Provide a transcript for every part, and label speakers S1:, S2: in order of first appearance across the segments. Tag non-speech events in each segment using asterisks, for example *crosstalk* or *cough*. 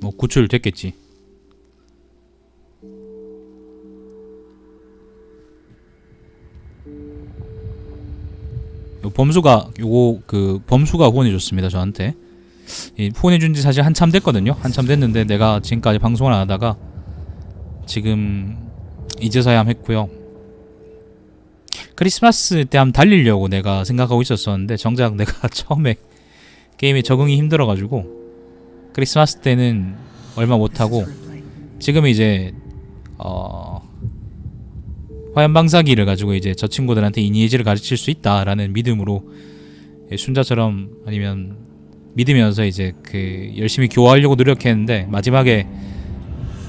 S1: 뭐 구출 됐겠지. 요 범수가 요거 그 범수가 후원해줬습니다 저한테. 이 후원해준 지 사실 한참 됐거든요. 한참 됐는데 내가 지금까지 방송을 안 하다가 지금 이제서야 함 했고요. 크리스마스 때 한번 달리려고 내가 생각하고 있었었는데 정작 내가 *laughs* 처음에 게임에 적응이 힘들어가지고 크리스마스 때는 얼마 못하고 지금 이제 어 화염 방사기를 가지고 이제 저 친구들한테 이니에지를 가르칠 수 있다라는 믿음으로 예, 순자처럼 아니면 믿으면서 이제 그 열심히 교화하려고 노력했는데 마지막에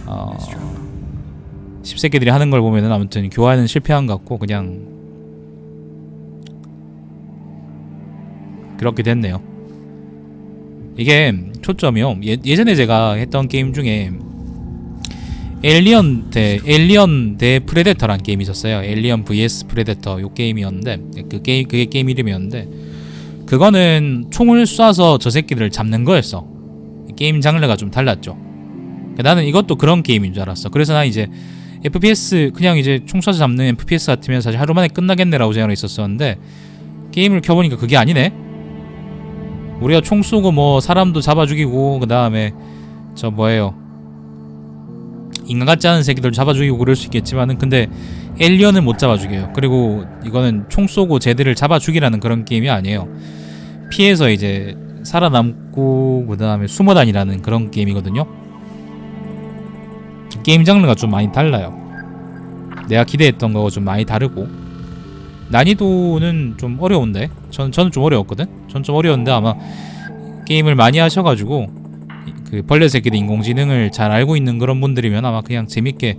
S1: 어 10세기들이 하는 걸 보면은 아무튼 교화는 실패한 것 같고 그냥 그렇게 됐네요. 이게 초점이요. 예, 예전에 제가 했던 게임 중에 엘리언 대 엘리언 대 프레데터란 게임이 있었어요. 엘리언 vs 프레데터 요 게임이었는데 그 게임 그게 게임 이름이었는데 그거는 총을 쏴서 저 새끼들을 잡는 거였어. 게임 장르가 좀 달랐죠. 그러니까 나는 이것도 그런 게임인 줄 알았어. 그래서 난 이제 FPS 그냥 이제 총 쏴서 잡는 FPS 같으면 사실 하루 만에 끝나겠네라고 생각을 했었었는데 게임을 켜보니까 그게 아니네. 우리가 총 쏘고 뭐 사람도 잡아 죽이고 그 다음에 저 뭐예요 인간 같지 않은 새끼들 잡아 죽이고 그럴 수 있겠지만은 근데 엘리언을 못 잡아 죽여요. 그리고 이거는 총 쏘고 쟤들을 잡아 죽이라는 그런 게임이 아니에요. 피해서 이제 살아남고 그 다음에 숨어 다니라는 그런 게임이거든요. 게임 장르가 좀 많이 달라요. 내가 기대했던 거가 좀 많이 다르고 난이도는 좀 어려운데 전 저는 좀 어려웠거든. 전 좀 어려운데 아마 게임을 많이 하셔가지고 이- 그 벌레 새끼들 인공지능을 잘 알고 있는 그런 분들이면 아마 그냥 재밌게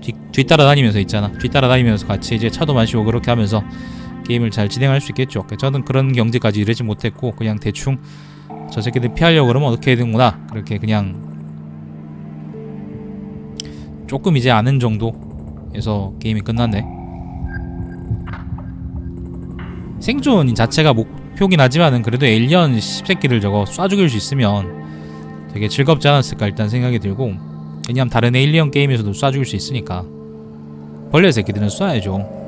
S1: 뒤, 뒤따라다니면서 있잖아. 뒤따라다니면서 같이 이제 차도 마시고 그렇게 하면서 게임을 잘 진행할 수 있겠죠. 저는 그런 경지까지 이르지 못했고 그냥 대충 저 새끼들 피하려고 그러면 어떻게 해야 되는구나 그렇게 그냥 조금 이제 아는 정도에서 게임이 끝났네. 생존 자체가 목표긴 하지만은 그래도 에일리언 씹새끼들 저거 쏴 죽일 수 있으면 되게 즐겁지 않았을까 일단 생각이 들고 왜냐면 다른 에일리언 게임에서도 쏴 죽일 수 있으니까. 벌레 새끼들은 쏴야죠.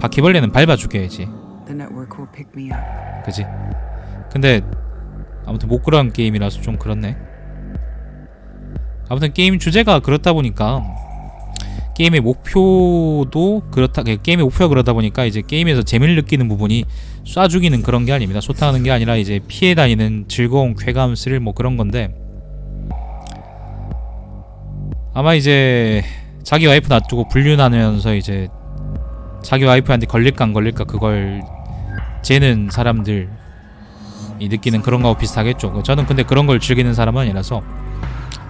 S1: 바퀴벌레는 밟아 죽여야지. 그지? 근데 아무튼 못 그런 게임이라서 좀 그렇네. 아무튼 게임 주제가 그렇다 보니까 게임의 목표도 그렇다 그 게임의 목표가 그러다 보니까 이제 게임에서 재미를 느끼는 부분이 쏴 죽이는 그런 게 아닙니다 소탕하는 게 아니라 이제 피해 다니는 즐거운 쾌감 스릴 뭐 그런 건데 아마 이제 자기 와이프 놔두고 불륜하면서 이제 자기 와이프한테 걸릴까 안 걸릴까 그걸 재는 사람들이 느끼는 그런 거하고 비슷하겠죠. 저는 근데 그런 걸 즐기는 사람은 아니라서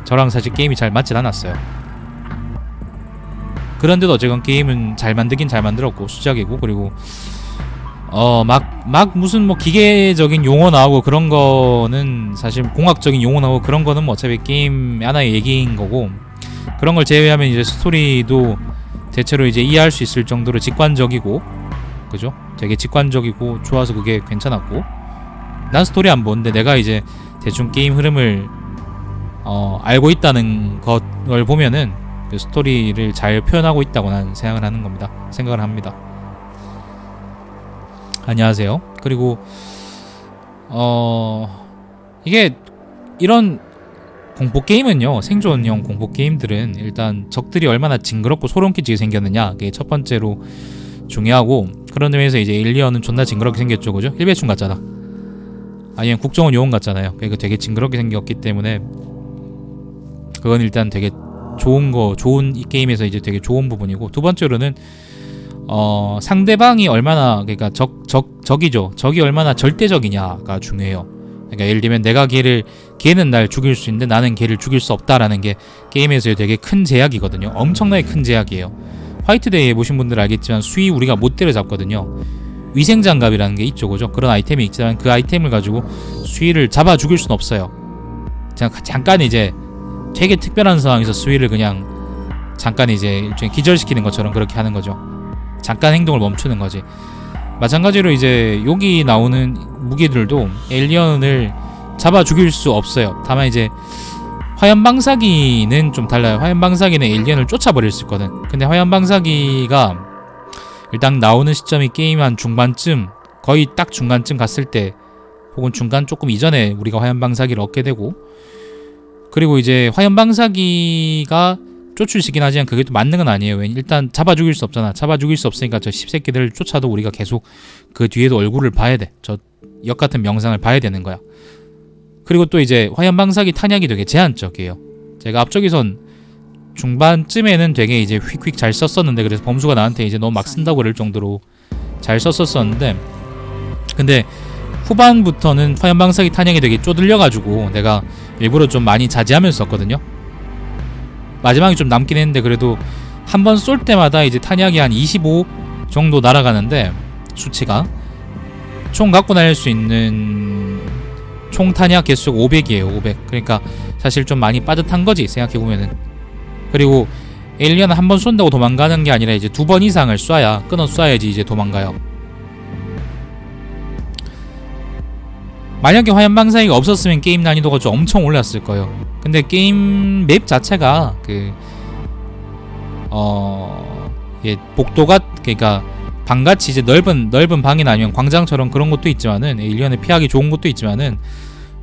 S1: 저랑 사실 게임이 잘 맞진 않았어요. 그런데도 어쨌건 게임은 잘 만들긴 잘 만들었고 수작이고 그리고 어막막 무슨 뭐 기계적인 용어 나오고 그런 거는 사실 공학적인 용어 나오고 그런 거는 뭐 어차피 게임 하나의 얘기인 거고 그런 걸 제외하면 이제 스토리도 대체로 이제 이해할 수 있을 정도로 직관적이고 그죠? 되게 직관적이고 좋아서 그게 괜찮았고 난 스토리 안 보는데 내가 이제 대충 게임 흐름을 어, 알고 있다는 것을 보면은 그 스토리를 잘 표현하고 있다고 난 생각을 하는 겁니다. 생각을 합니다. 안녕하세요. 그리고 어 이게 이런 공포 게임은요 생존형 공포 게임들은 일단 적들이 얼마나 징그럽고 소름 끼치게 생겼느냐 그게 첫 번째로 중요하고 그런 의미에서 이제 일리언은 존나 징그럽게 생겼죠 그죠 일배충 같잖아 아니면 국정원 요원 같잖아요 그러니까 되게 징그럽게 생겼기 때문에 그건 일단 되게 좋은 거 좋은 이 게임에서 이제 되게 좋은 부분이고 두 번째로는 어 상대방이 얼마나 그러니까 적 적 적이죠 적이 얼마나 절대적이냐가 중요해요 그러니까 예를 들면 내가 걔를 걔는 날 죽일 수 있는데 나는 걔를 죽일 수 없다라는 게 게임에서의 되게 큰 제약이거든요 엄청나게 큰 제약이에요 화이트데이에 보신 분들 알겠지만 수위 우리가 못 때려잡거든요. 위생장갑이라는 게 있죠, 그죠? 그런 아이템이 있지만 그 아이템을 가지고 수위를 잡아 죽일 순 없어요. 잠깐 이제 되게 특별한 상황에서 수위를 그냥 잠깐 이제 일종의 기절시키는 것처럼 그렇게 하는 거죠. 잠깐 행동을 멈추는 거지. 마찬가지로 이제 여기 나오는 무기들도 에일리언을 잡아 죽일 수 없어요. 다만 이제 화염 방사기는 좀 달라요. 화염 방사기는 에일리언을 쫓아버릴 수 있거든. 근데 화염 방사기가 일단 나오는 시점이 게임 한 중반쯤 거의 딱 중간쯤 갔을 때 혹은 중간 조금 이전에 우리가 화염 방사기를 얻게 되고 그리고 이제 화염 방사기가 있긴 하지만 그게 또 맞는 건 아니에요. 왜냐 일단 잡아 죽일 수 없잖아. 잡아 죽일 수 없으니까 저 씹새끼들을 쫓아도 우리가 계속 그 뒤에도 얼굴을 봐야 돼. 저 역 같은 명상을 봐야 되는 거야. 그리고 또 이제 화염 방사기 탄약이 되게 제한적이에요. 제가 앞쪽에선 중반쯤에는 되게 이제 휙휙 잘 썼었는데 그래서 범수가 나한테 이제 너무 막 쓴다고 그럴 정도로 잘 썼었었는데 근데 후반부터는 화염 방사기 탄약이 되게 쪼들려가지고 내가 일부러 좀 많이 자제하면서 썼거든요. 마지막에 좀 남긴 했는데 그래도 한 번 쏠 때마다 이제 탄약이 한 25 정도 날아가는데 수치가 총 갖고 다닐 수 있는 총 탄약 개수가 500이에요. 500. 그러니까 사실 좀 많이 빠듯한 거지 생각해 보면은. 그리고 에일리언은 한 번 쏜다고 도망가는 게 아니라 이제 두 번 이상을 쏴야 끊어 쏴야지 이제 도망가요. 만약에 화염 방사기가 없었으면 게임 난이도가 좀 엄청 올랐을 거예요. 근데 게임 맵 자체가 그 어, 예, 복도가 그러니까 방같이 이제 넓은 넓은 방이나 아니면 광장처럼 그런 것도 있지만은 에일리언을 피하기 좋은 것도 있지만은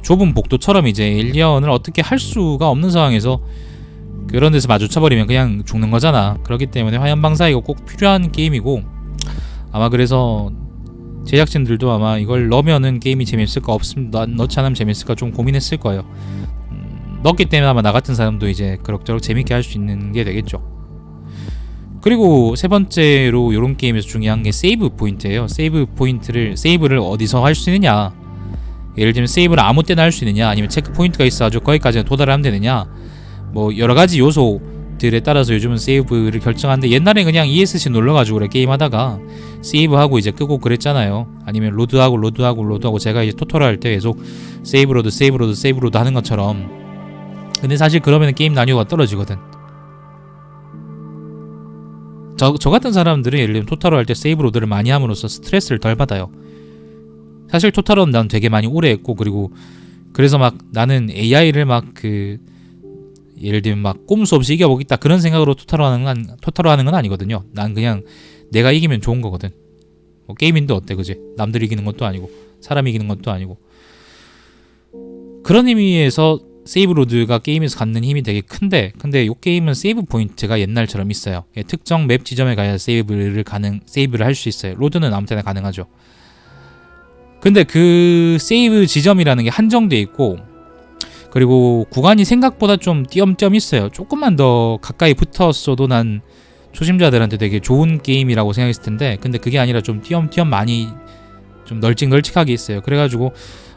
S1: 좁은 복도처럼 이제 에일리언을 어떻게 할 수가 없는 상황에서 그런 데서 마주쳐버리면 그냥 죽는 거잖아. 그렇기 때문에 화염 방사기가 꼭 필요한 게임이고 아마 그래서 제작진들도 아마 이걸 넣으면은 게임이 재밌을까 없습니다. 넣지 않으면 재밌을까 좀 고민했을 거예요. 음, 넣기 때문에 아마 나 같은 사람도 이제 그럭저럭 재밌게 할 수 있는 게 되겠죠. 그리고 세 번째로 이런 게임에서 중요한 게 세이브 포인트예요. 세이브 포인트를 세이브를 어디서 할 수 있느냐? 예를 들면 세이브를 아무 때나 할 수 있느냐? 아니면 체크 포인트가 있어가지고 거기까지 도달하면 되느냐? 뭐 여러 가지 요소 들에 따라서 요즘은 세이브를 결정하는데 옛날에 그냥 ESC 눌러가지고 그래 게임하다가 세이브하고 이제 끄고 그랬잖아요. 아니면 로드하고 로드하고 로드하고 제가 이제 토토로 할때 계속 세이브 로드 세이브 로드 세이브 로드 하는 것처럼 근데 사실 그러면 게임 난이도가 떨어지거든. 저, 저 같은 사람들은 예를 들면 토탈로 할 때 세이브 로드를 많이 함으로써 스트레스를 덜 받아요. 사실 토탈은 난 되게 많이 오래 했고 그리고 그래서 막 나는 AI를 막 그 예를 들면 막 꼼수 없이 이겨보겠다 그런 생각으로 토탈로 하는 건 토탈로 하는 건 아니거든요. 난 그냥 내가 이기면 좋은 거거든. 뭐 게임인데 어때 그지? 남들 이기는 것도 아니고 사람 이기는 것도 아니고 그런 의미에서 세이브 로드가 게임에서 갖는 힘이 되게 큰데 근데 이 게임은 세이브 포인트가 옛날처럼 있어요. 예, 특정 맵 지점에 가야 세이브를 가능 세이브를 할 수 있어요. 로드는 아무 때나 가능하죠. 근데 그 세이브 지점이라는 게 한정돼 있고 그리고 구간이 생각보다 좀 띄엄띄엄 있어요. 조금만 더 가까이 붙었어도 난 초심자들한테 되게 좋은 게임이라고 생각했을 텐데 근데 그게 아니라 좀 띄엄띄엄 많이 좀 널찍널찍하게 있어요. 그래가지고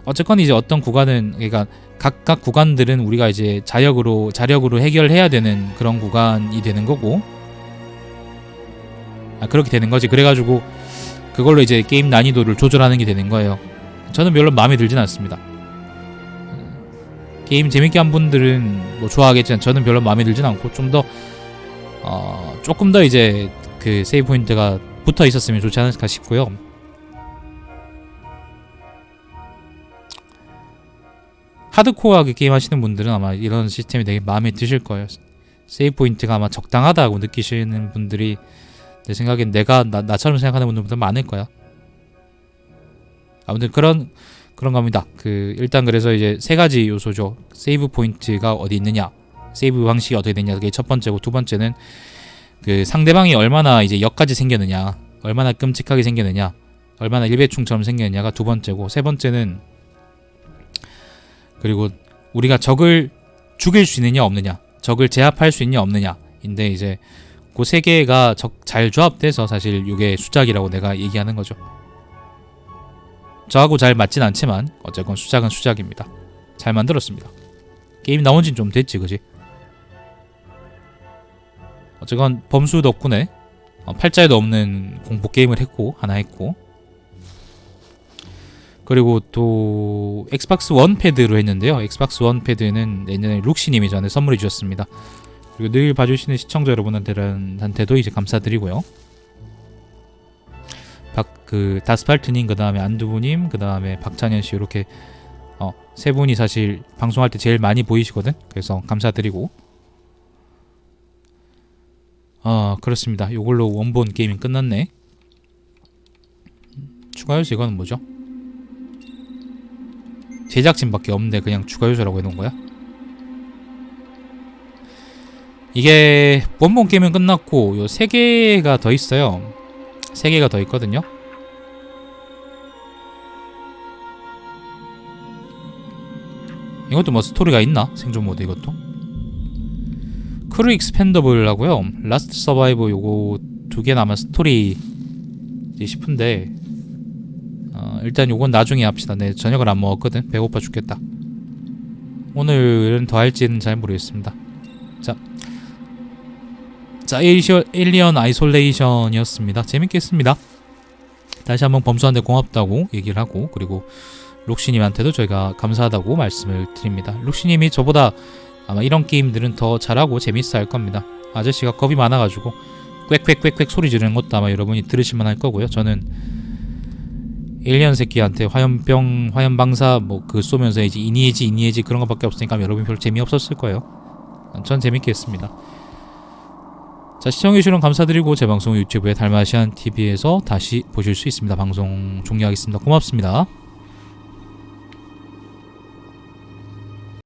S1: 어쨌건 이제 어떤 구간은 그러니까 각각 구간들은 우리가 이제 자력으로 자력으로 해결해야 되는 그런 구간이 되는 거고 아 그렇게 되는 거지. 그래가지고 그걸로 이제 게임 난이도를 조절하는 게 되는 거예요. 저는 별로 마음에 들진 않습니다. 게임 재밌게 한 분들은 뭐 좋아하겠지만 저는 별로 마음에 들진 않고 좀 더 어, 조금 더 이제 그 세이브 포인트가 붙어 있었으면 좋지 않을까 싶고요. 하드코어하게 게임 하시는 분들은 아마 이런 시스템이 되게 마음에 드실 거예요. 세이브 포인트가 아마 적당하다고 느끼시는 분들이 내 생각엔 내가 나, 나처럼 생각하는 분들보다 많을 거야. 아무튼 그런 그런 겁니다. 그 일단 그래서 이제 세 가지 요소죠. 세이브 포인트가 어디 있느냐, 세이브 방식이 어떻게 되냐 그게 첫 번째고 두 번째는 그 상대방이 얼마나 이제 역까지 생겼느냐, 얼마나 끔찍하게 생겼느냐, 얼마나 일배충처럼 생겼느냐가 두 번째고 세 번째는 그리고 우리가 적을 죽일 수 있느냐 없느냐, 적을 제압할 수 있냐 없느냐인데 이제 그 세 개가 적 잘 조합돼서 사실 이게 수작이라고 내가 얘기하는 거죠. 저하고 잘 맞진 않지만 어쨌건 수작은 수작입니다. 잘 만들었습니다. 게임 나온 지는 좀 됐지, 그지? 어쨌건 범수 덕분에 어, 팔자에도 없는 공포 게임을 했고 하나 했고 그리고 또 엑스박스 원 패드로 했는데요. 엑스박스 원 패드는 내년에 룩시님이 저한테 선물해 주셨습니다. 그리고 늘 봐주시는 시청자 여러분한테도 이제 감사드리고요. 박 그 다스팔트님 그 다음에 안두부님 그 다음에 박찬현 씨 이렇게 어, 세 분이 사실 방송할 때 제일 많이 보이시거든. 그래서 감사드리고. 아 그렇습니다. 요걸로 원본 게임이 끝났네. 추가 요소 이거는 뭐죠? 제작진밖에 없는데 그냥 추가 요소라고 해놓은 거야? 이게 원본 게임은 끝났고 요 세 개가 더 있어요. 세 개가 더 있거든요. 이것도 뭐 스토리가 있나? 생존 모드 이것도. 크루 익스펜더블 하고요. 라스트 서바이브 요거 두 개 남은 스토리 싶은데 어, 일단 요건 나중에 합시다. 내 저녁을 안 먹었거든. 배고파 죽겠다. 오늘은 더 할지는 잘 모르겠습니다. 자, 자 에이셔, 에일리언 아이솔레이션이었습니다. 재밌게 했습니다. 다시 한번 범수한테 고맙다고 얘기를 하고 그리고 록시님한테도 저희가 감사하다고 말씀을 드립니다. 록시님이 저보다 아마 이런 게임들은 더 잘하고 재밌어 할 겁니다. 아저씨가 겁이 많아가지고 꽥꽥꽥꽥 소리 지르는 것도 아마 여러분이 들으실만 할 거고요. 저는 에일리언 새끼한테 화염병, 화염방사 뭐 그 쏘면서 이제 이니에지 이니에지 그런 것밖에 없으니까 여러분 별로 재미없었을 거예요. 전 재밌게 했습니다. 자 시청해주시면 감사드리고 제 방송 유튜브에 달마시안 TV에서 다시 보실 수 있습니다. 방송 종료하겠습니다. 고맙습니다.